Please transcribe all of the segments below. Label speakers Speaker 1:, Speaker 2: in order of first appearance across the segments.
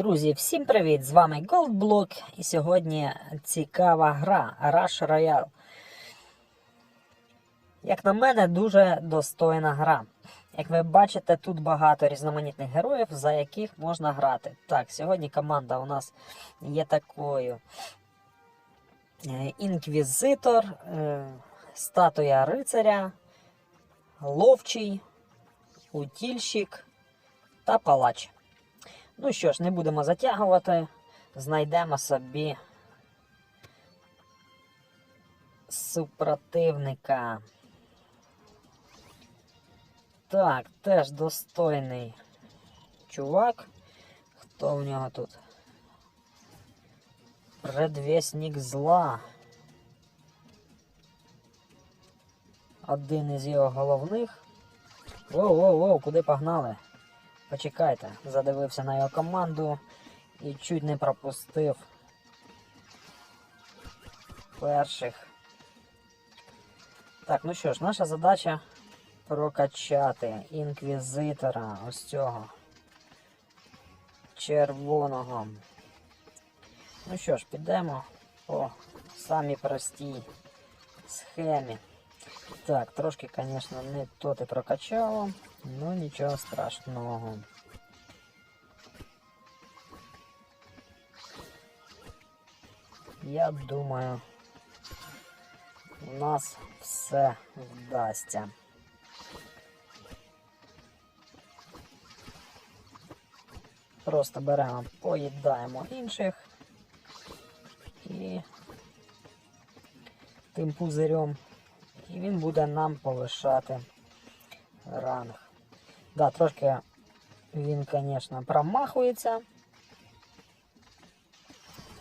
Speaker 1: Друзі, всім привіт! З вами Goldblock і сьогодні цікава гра Rush Royale. Як на мене, дуже достойна гра. Як ви бачите, тут багато різноманітних героїв, за яких можна грати. Так, сьогодні команда у нас є такою: Е, Інквізитор, е, статуя рицаря, ловчий, утільщик та палач. Ну що ж, не будемо затягувати, знайдемо собі супротивника. Так, теж достойний чувак. Хто в нього тут? Предвісник зла. Один із його головних. Воу-воу-воу, куди погнали? Почекайте, задивився на його команду і чуть не пропустив перших. Так, ну що ж, наша задача прокачати інквізитора ось цього червоного. Ну що ж, підемо по самій простій схемі. Так, трошки, звісно, не то ти прокачало, ну нічого страшного. Я думаю, у нас все вдасться. Просто беремо, поїдаємо інших і тим пузирем і він буде нам повишати ранг. Да, трошки він, звісно, промахується.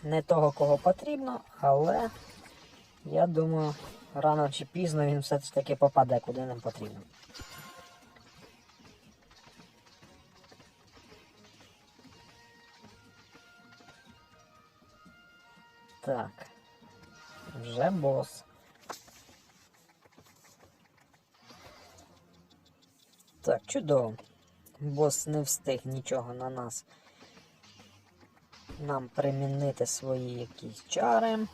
Speaker 1: Не того, кого потрібно, але я думаю, рано чи пізно він все ж таки попаде, куди нам потрібно. Так, вже бос. Так, чудово. Бос не встиг нічого на нас. Нам примінити свої якісь чари.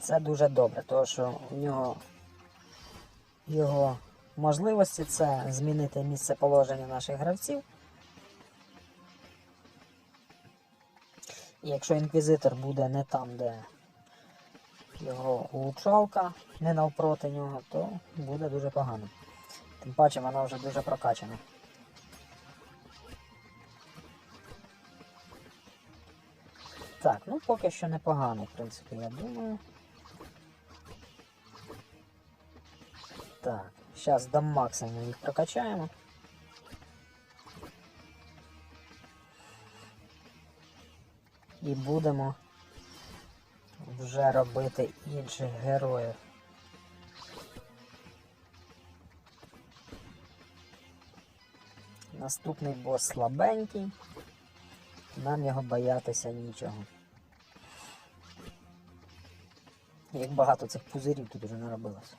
Speaker 1: Це дуже добре, тому що у нього його можливості це змінити місце положення наших гравців. Якщо інквізитор буде не там, де його улучшалка не навпроти нього, то буде дуже погано. Тим паче вона вже дуже прокачана. Так, ну поки що непогано, в принципі, я думаю. Так, зараз до максимуму їх прокачаємо. І будемо вже робити інших героїв. Наступний бос слабенький, нам його боятися нічого. Як багато цих пузирів тут вже наробилося.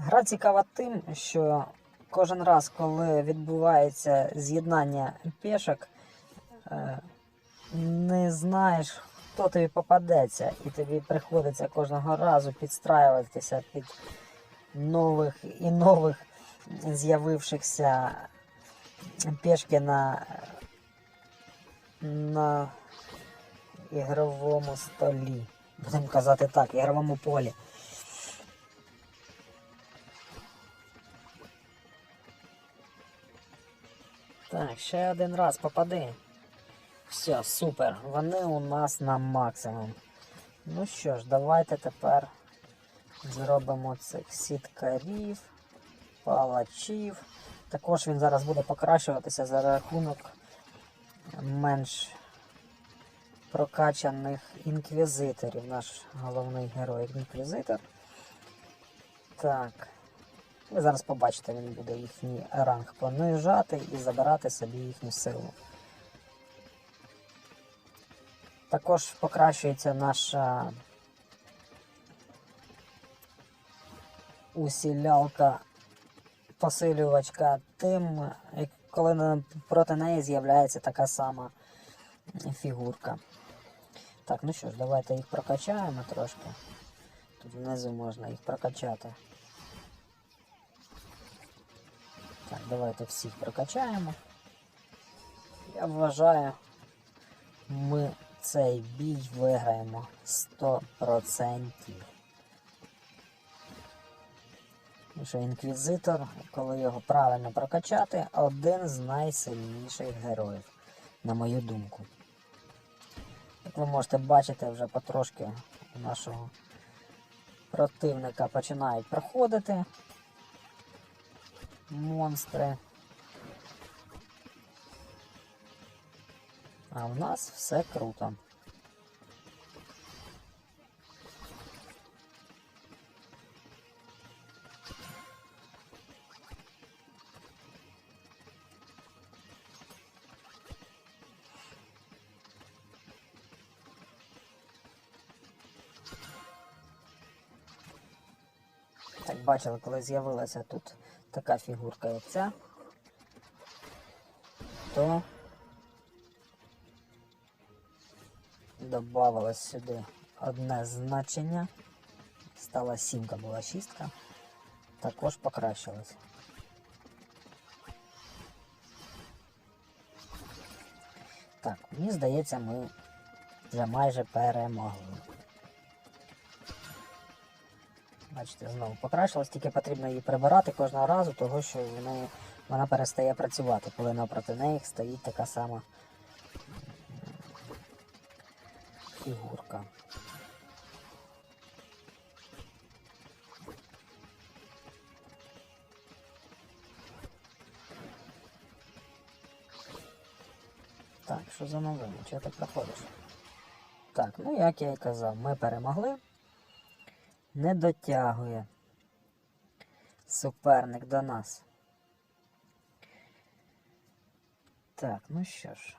Speaker 1: Гра цікава тим, що кожен раз, коли відбувається з'єднання пешок, е, не знаєш, хто тобі попадеться, і тобі приходиться кожного разу підстраюватися під нових і нових з'явившихся пешки на, на ігровому столі. Будемо казати так, ігровому полі. Так, ще один раз попади. Все, супер. Вони у нас на максимум. Ну що ж, давайте тепер зробимо цих сіткарів, палачів. Також він зараз буде покращуватися за рахунок менш прокачаних інквізиторів. Наш головний герой інквізитор. Так. Ви зараз побачите, він буде їхній ранг понижати і забирати собі їхню силу. Також покращується наша усілялка посилювачка тим, коли проти неї з'являється така сама фігурка. Так, ну що ж, давайте їх прокачаємо трошки. Тут внизу можна їх прокачати. Давайте всіх прокачаємо. Я вважаю, ми цей бій виграємо 100%. Тому що інквізитор, коли його правильно прокачати, один з найсильніших героїв, на мою думку. Як ви можете бачити, вже потрошки нашого противника починають проходити монстри. А в нас все круто. Бачили, коли з'явилася тут така фігурка, як ця, то Добавилось сюди одне значення. Стала сімка, була шістка. Також покращилось. Так, мені здається, ми вже майже перемогли. Бачите, знову покращилось, тільки потрібно її прибирати кожного разу, того що вона, вона перестає працювати, коли напроти неї стоїть така сама фігурка. Так, що за новини? Чого ти проходиш? Так, ну як я і казав, ми перемогли. Не дотягує суперник до нас. Так, ну що ж.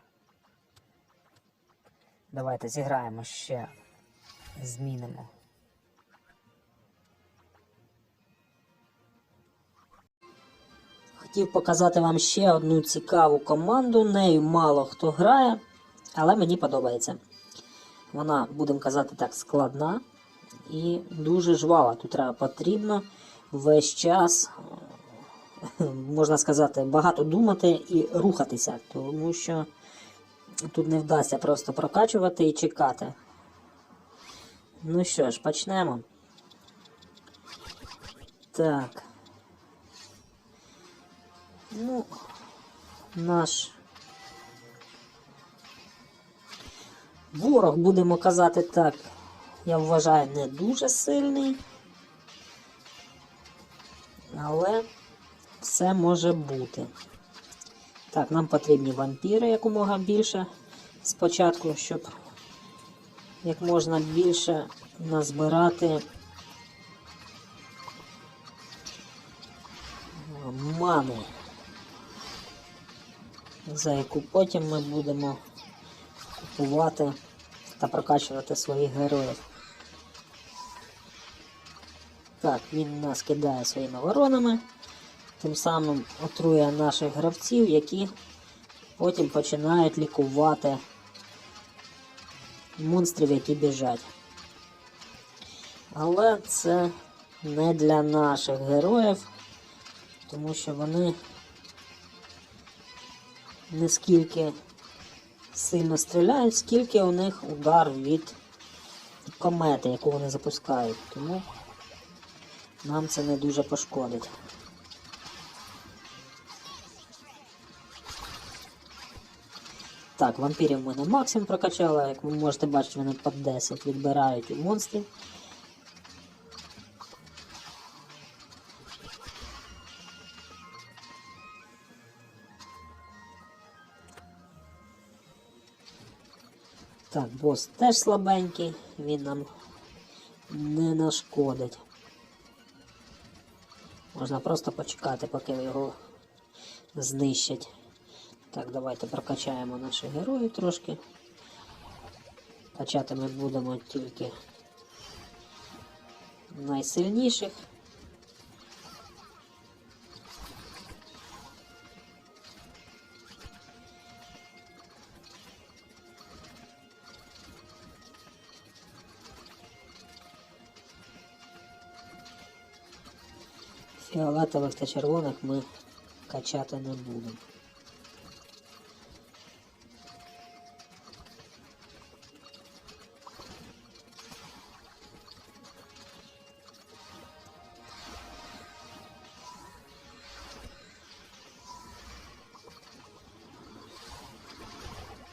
Speaker 1: Давайте зіграємо ще. Змінимо. Хотів показати вам ще одну цікаву команду. Нею мало хто грає, але мені подобається. Вона, будемо казати так, складна і дуже жвава. Тут треба потрібно весь час, можна сказати, багато думати і рухатися, тому що тут не вдасться просто прокачувати і чекати. Ну що ж, почнемо. Так. Ну, наш ворог, будемо казати так, я вважаю, не дуже сильний. Але все може бути. Так, нам потрібні вампіри якомога більше спочатку, щоб як можна більше назбирати мани, за яку потім ми будемо купувати та прокачувати своїх героїв. Так, він нас кидає своїми воронами, тим самим отрує наших гравців, які потім починають лікувати монстрів, які біжать. Але це не для наших героїв, тому що вони не скільки сильно стріляють, скільки у них удар від комети, яку вони запускають. Тому нам це не дуже пошкодить. Так, вампірів ми на максимум прокачали, як ви можете бачити, вони по 10 відбирають у монстрів. Так, бос теж слабенький, він нам не нашкодить. Можна просто почекати, поки його знищать. Так, давайте прокачаємо наших героїв трошки. Качати ми будемо тільки найсильніших. Фіолетових та червоних ми качати не будемо.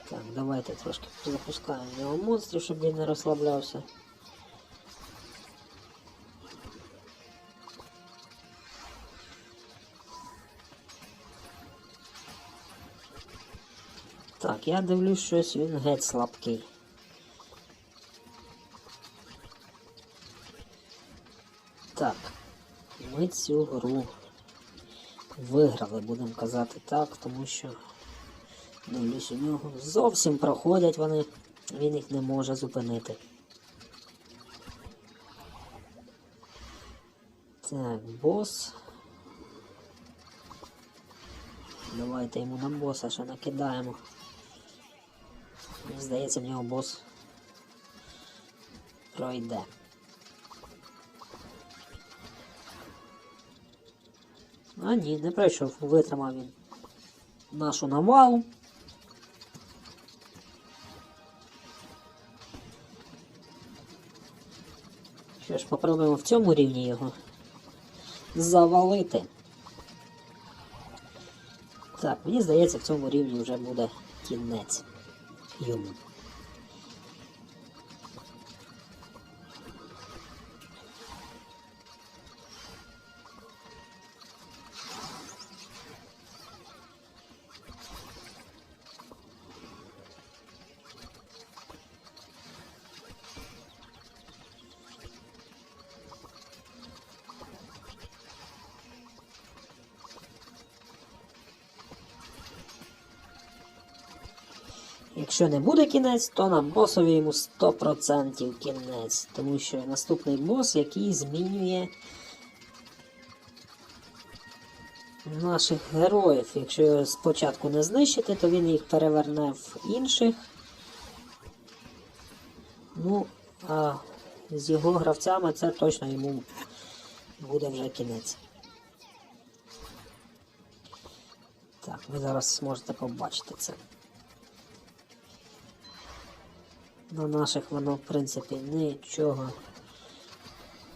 Speaker 1: Так, давайте трошки запускаємо його монстрів, щоб він не розслаблявся. Я дивлюсь, щось він геть слабкий. Так, ми цю гру виграли, будемо казати так, тому що дивлюсь у нього зовсім проходять вони, він їх не може зупинити. Так, бос. Давайте йому на боса ще накидаємо. Здається, в нього бос пройде. А ні, не пройшов, витримав він нашу навалу. Що ж, попробуємо в цьому рівні його завалити. Так, мені здається, в цьому рівні вже буде кінець йому. Якщо не буде кінець, то на босові йому 100% кінець. Тому що наступний бос, який змінює наших героїв. Якщо його спочатку не знищити, то він їх переверне в інших. Ну, а з його гравцями це точно йому буде вже кінець. Так, ви зараз зможете побачити це. На наших воно, в принципі, нічого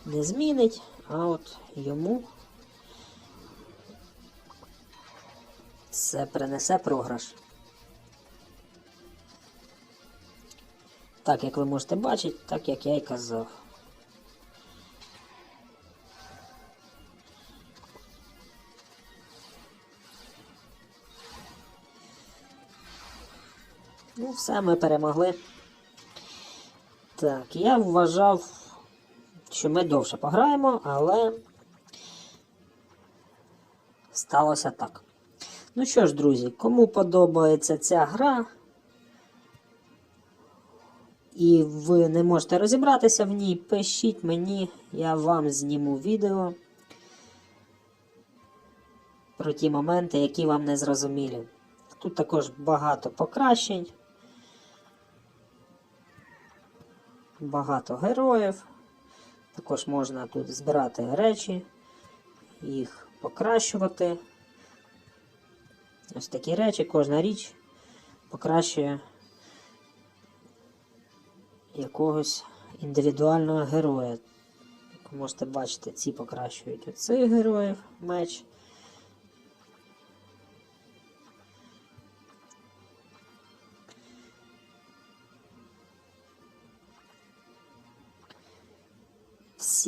Speaker 1: не змінить, а от йому це принесе програш. Так, як ви можете бачити, так як я і казав. Ну, все, ми перемогли. Так, я вважав, що ми довше пограємо, але сталося так. Ну що ж, друзі, кому подобається ця гра, і ви не можете розібратися в ній, пишіть мені, я вам зніму відео про ті моменти, які вам не зрозумілі. Тут також багато покращень. Багато героїв. Також можна тут збирати речі, їх покращувати. Ось такі речі, кожна річ покращує якогось індивідуального героя. Як можете бачити, ці покращують оцих героїв меч.